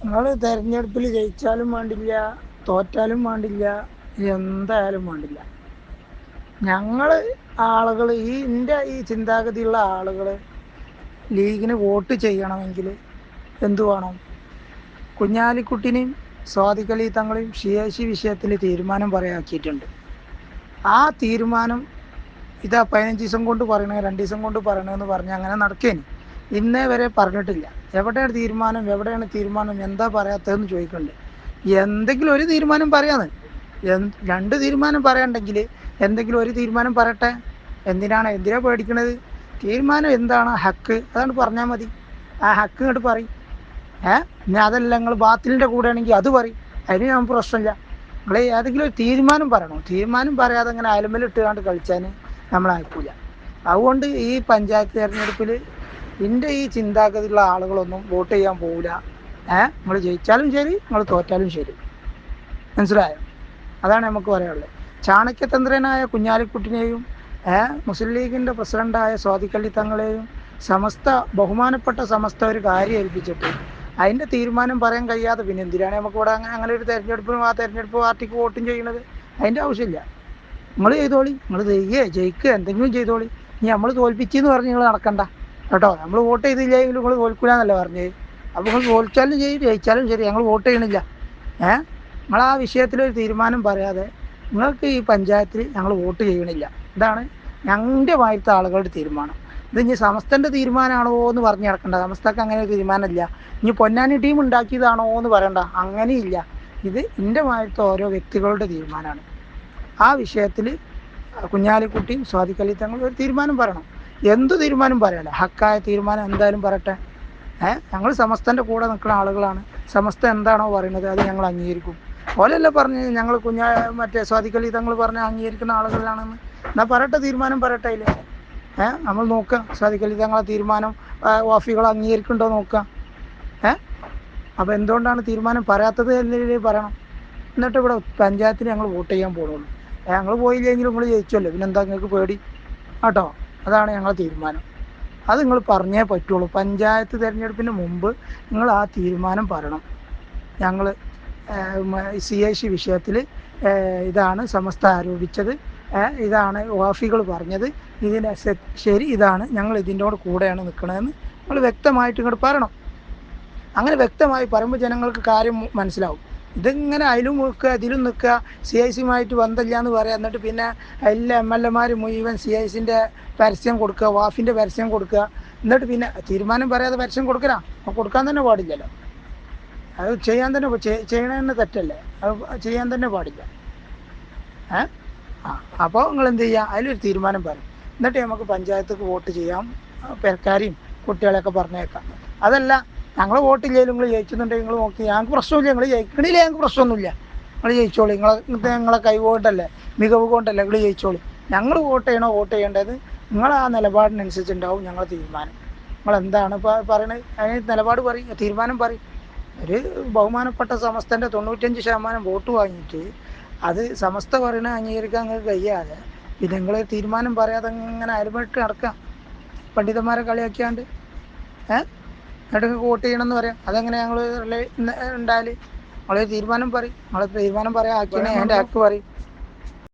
നിങ്ങൾ തെരഞ്ഞെടുപ്പിൽ ജയിച്ചാലും വേണ്ടില്ല തോറ്റാലും വേണ്ടില്ല എന്തായാലും വേണ്ടില്ല. ഞങ്ങൾ ആളുകൾ ഈ എന്റെ ഈ ചിന്താഗതിയുള്ള ആളുകൾ ലീഗിന് വോട്ട് ചെയ്യണമെങ്കിൽ എന്തു വേണം? കുഞ്ഞാലിക്കുട്ടിനെയും സ്വാതികളി തങ്ങളെയും ഷിയാശി വിഷയത്തിൽ തീരുമാനം പറയാക്കിയിട്ടുണ്ട്. ആ തീരുമാനം ഇതാ പതിനഞ്ച് ദിവസം കൊണ്ട് പറയണേ രണ്ട് ദിവസം കൊണ്ട് പറയണമെന്ന് പറഞ്ഞ് അങ്ങനെ നടക്കേനി. ഇന്നേ വരെ പറഞ്ഞിട്ടില്ല. എവിടെയാണ് തീരുമാനം എവിടെയാണ് തീരുമാനം എന്താ പറയാത്തതെന്ന് ചോദിക്കുന്നുണ്ട് എന്തെങ്കിലും ഒരു തീരുമാനം പറയാന്ന്. രണ്ട് തീരുമാനം പറയണ്ടെങ്കിൽ എന്തെങ്കിലും ഒരു തീരുമാനം പറയട്ടെ? എന്തിനാണ് എന്തിനാ പേടിക്കണത്? തീരുമാനം എന്താണ്? ഹക്ക്. അതാണ് പറഞ്ഞാൽ മതി. ആ ഹക്ക് ഇങ്ങോട്ട് പറയും. ഏ? ഇനി അതല്ല നിങ്ങൾ ബാത്തിലിന്റെ കൂടെ ആണെങ്കിൽ അത് പറയും. അതിന് ഞാൻ പ്രശ്നമില്ല. നിങ്ങൾ ഏതെങ്കിലും ഒരു തീരുമാനം പറയണം. തീരുമാനം പറയാതെ അങ്ങനെ അലമ്പലിട്ട് കണ്ട് കളിച്ചാൽ നമ്മൾ അയക്കൂല. അതുകൊണ്ട് ഈ പഞ്ചായത്ത് തെരഞ്ഞെടുപ്പിൽ എന്റെ ഈ ചിന്താഗതിയുള്ള ആളുകളൊന്നും വോട്ട് ചെയ്യാൻ പോവില്ല. ഏഹ് നിങ്ങൾ ജയിച്ചാലും ശരി നിങ്ങൾ തോറ്റാലും ശരി. മനസ്സിലായോ? അതാണ് നമുക്ക് പറയാനുള്ളത്. ചാണക്യതന്ത്രനായ കുഞ്ഞാലിക്കുട്ടിനെയും ഏഹ് മുസ്ലിം ലീഗിന്റെ പ്രസിഡന്റായ സ്വാതിക്കള്ളി തങ്ങളെയും സമസ്ത ബഹുമാനപ്പെട്ട സമസ്ത ഒരു കാര്യം ഏൽപ്പിച്ചിട്ട് അതിന്റെ തീരുമാനം പറയാൻ കഴിയാതെ പിന്നെ എന്തിനാണ് നമുക്ക് ഇവിടെ അങ്ങനെ അങ്ങനെ ഒരു തെരഞ്ഞെടുപ്പിനും ആ തെരഞ്ഞെടുപ്പ് പാർട്ടിക്ക് വോട്ടും ചെയ്യുന്നത്? അതിന്റെ ആവശ്യമില്ല. നിങ്ങൾ ചെയ്തോളി. നിങ്ങൾ ചെയ്യേ ജയിക്കുക എന്തെങ്കിലും ചെയ്തോളി. ഇനി നമ്മൾ തോൽപ്പിച്ചെന്ന് പറഞ്ഞ് നിങ്ങൾ നടക്കണ്ട. കേട്ടോ നമ്മൾ വോട്ട് ചെയ്തില്ലെങ്കിൽ നിങ്ങൾ തോൽക്കൂല എന്നല്ല പറഞ്ഞത് അപ്പോൾ നിങ്ങൾ തോൽച്ചാലും ശരി ജയിച്ചാലും ശരി ഞങ്ങൾ വോട്ട് ചെയ്യണില്ല. ഏ? നിങ്ങൾ ആ വിഷയത്തിൽ ഒരു തീരുമാനം പറയാതെ നിങ്ങൾക്ക് ഈ പഞ്ചായത്തിൽ ഞങ്ങൾ വോട്ട് ചെയ്യണില്ല. ഇതാണ് ഞങ്ങളുടെ മായത്തെ ആളുകളുടെ തീരുമാനം. ഇത് ഇനി സമസ്തന്റെ തീരുമാനമാണോ എന്ന് പറഞ്ഞ് നടക്കണ്ട. സമസ്തക്ക് അങ്ങനെ ഒരു തീരുമാനമില്ല. ഇനി പൊന്നാനി ടീം ഉണ്ടാക്കിയതാണോ എന്ന് പറയണ്ട. അങ്ങനെയില്ല. ഇത് എന്റെ മായത്തെ ഓരോ വ്യക്തികളുടെ തീരുമാനമാണ്. ആ വിഷയത്തിൽ കുഞ്ഞാലിക്കുട്ടിയും സ്വാതിക്കലി തങ്ങൾ ഒരു തീരുമാനം പറയണം. എന്ത് തീരുമാനം പറയാല ഹക്കായ തീരുമാനം എന്തായാലും പറയട്ടെ. ഏഹ് ഞങ്ങൾ സമസ്തന്റെ കൂടെ നിൽക്കുന്ന ആളുകളാണ്. സമസ്ത എന്താണോ പറയുന്നത് അത് ഞങ്ങൾ അംഗീകരിക്കും. ഓലല്ല പറഞ്ഞ് ഞങ്ങൾ കുഞ്ഞാ മറ്റേ സ്വാധികളി തങ്ങൾ പറഞ്ഞ അംഗീകരിക്കുന്ന ആളുകളാണെന്ന്. എന്നാ പറയട്ടെ തീരുമാനം പറയട്ടെ ഇല്ലേ ഏഹ് നമ്മൾ നോക്കാം. സ്വാധികളി തങ്ങളെ തീരുമാനം വാഫികൾ അംഗീകരിക്കുന്നുണ്ടോ നോക്കാം. ഏഹ് അപ്പോൾ എന്തുകൊണ്ടാണ് തീരുമാനം പറയാത്തത് എന്നതിൽ പറയണം. എന്നിട്ട് ഇവിടെ പഞ്ചായത്തിന് ഞങ്ങൾ വോട്ട് ചെയ്യാൻ പോകുള്ളൂ ഞങ്ങൾ പോയില്ലെങ്കിലും നമ്മൾ ജയിച്ചല്ലോ. പിന്നെന്താ നിങ്ങൾക്ക് പേടി? കേട്ടോ? അതാണ് ഞങ്ങളെ തീരുമാനം. അത് നിങ്ങൾ പറഞ്ഞേ പറ്റുള്ളൂ. പഞ്ചായത്ത് തിരഞ്ഞെടുപ്പിന് മുമ്പ് നിങ്ങൾ ആ തീരുമാനം പറയണം. ഞങ്ങൾ സി ഐ സി വിഷയത്തിൽ ഇതാണ് സമസ്ത ആരോപിച്ചത്. ഇതാണ് വാഫികൾ പറഞ്ഞത്. ഇതിന്റെ ശരി ഇതാണ് ഞങ്ങൾ ഇതിന്റെ കൂടെയാണ് നിൽക്കണതെന്ന് നിങ്ങൾ വ്യക്തമായിട്ട് ഇങ്ങോട്ട് പറയണം. അങ്ങനെ വ്യക്തമായി പറയുമ്പോൾ ജനങ്ങൾക്ക് കാര്യം മനസ്സിലാവും. ഇതിങ്ങനെ അതിലും നിൽക്കുക ഇതിലും നിൽക്കുക. സി ഐ സിയുമായിട്ട് ബന്ധമില്ല എന്ന് പറയാം. എന്നിട്ട് പിന്നെ എല്ലാ എം എൽ എമാർ മുഴുവൻ സി ഐ സിന്റെ പരസ്യം കൊടുക്കുക വാഫിന്റെ പരസ്യം കൊടുക്കുക. എന്നിട്ട് പിന്നെ തീരുമാനം പറയാതെ പരസ്യം കൊടുക്കലാ? കൊടുക്കാൻ തന്നെ പാടില്ലല്ലോ. അത് ചെയ്യാൻ തന്നെ ചെയ്- ചെയ്യണ തന്നെ തെറ്റല്ലേ? അത് ചെയ്യാൻ തന്നെ പാടില്ല. ഏ? ആ അപ്പോൾ നിങ്ങൾ എന്ത് ചെയ്യുക അതിലൊരു തീരുമാനം പറയും എന്നിട്ട് നമുക്ക് പഞ്ചായത്തേക്ക് വോട്ട് ചെയ്യാം. പെരക്കാരെയും കുട്ടികളെയൊക്കെ പറഞ്ഞേക്കാം. അതല്ല ഞങ്ങൾ വോട്ടില്ലെങ്കിലും നിങ്ങൾ ജയിക്കുന്നുണ്ടെങ്കിൽ നിങ്ങൾ നോക്കി. ഞങ്ങൾക്ക് പ്രശ്നമില്ല നിങ്ങൾ ജയിക്കണില്ല ഞങ്ങൾക്ക് പ്രശ്നമൊന്നുമില്ല. നിങ്ങൾ ജയിച്ചോളൂ. നിങ്ങളെ ഞങ്ങളെ കൈ കൊണ്ടല്ലേ മികവ് കൊണ്ടല്ലേ നിങ്ങൾ ജയിച്ചോളൂ. ഞങ്ങൾ വോട്ട് ചെയ്യണോ വോട്ട് ചെയ്യേണ്ടത് നിങ്ങൾ ആ നിലപാടിനനുസരിച്ചുണ്ടാവും ഞങ്ങളെ തീരുമാനം. നിങ്ങൾ എന്താണ് പറയണത്? അതിന് നിലപാട് പറയും തീരുമാനം പറയും. ഒരു ബഹുമാനപ്പെട്ട സമസ്തന്റെ തൊണ്ണൂറ്റഞ്ച് ശതമാനം വോട്ട് വാങ്ങിയിട്ട് അത് സമസ്ത പറയണ അംഗീകരിക്കാൻ നിങ്ങൾക്ക് കഴിയാതെ പിന്നെ നിങ്ങൾ തീരുമാനം പറയാതെ ഇങ്ങനെ അരുമിട്ട് നടക്കാം. പണ്ഡിതന്മാരെ കളിയാക്കിയാണ്ട്. ഏഹ് എന്നിട്ട് വോട്ട് ചെയ്യണമെന്ന് പറയാം. അതെങ്ങനെ ഞങ്ങൾ ഉണ്ടായാൽ? നിങ്ങൾ തീരുമാനം പറയും. നിങ്ങൾ തീരുമാനം പറയാ. ആക്കിയാണെങ്കിൽ എന്റെ ആക്ക് പറയും.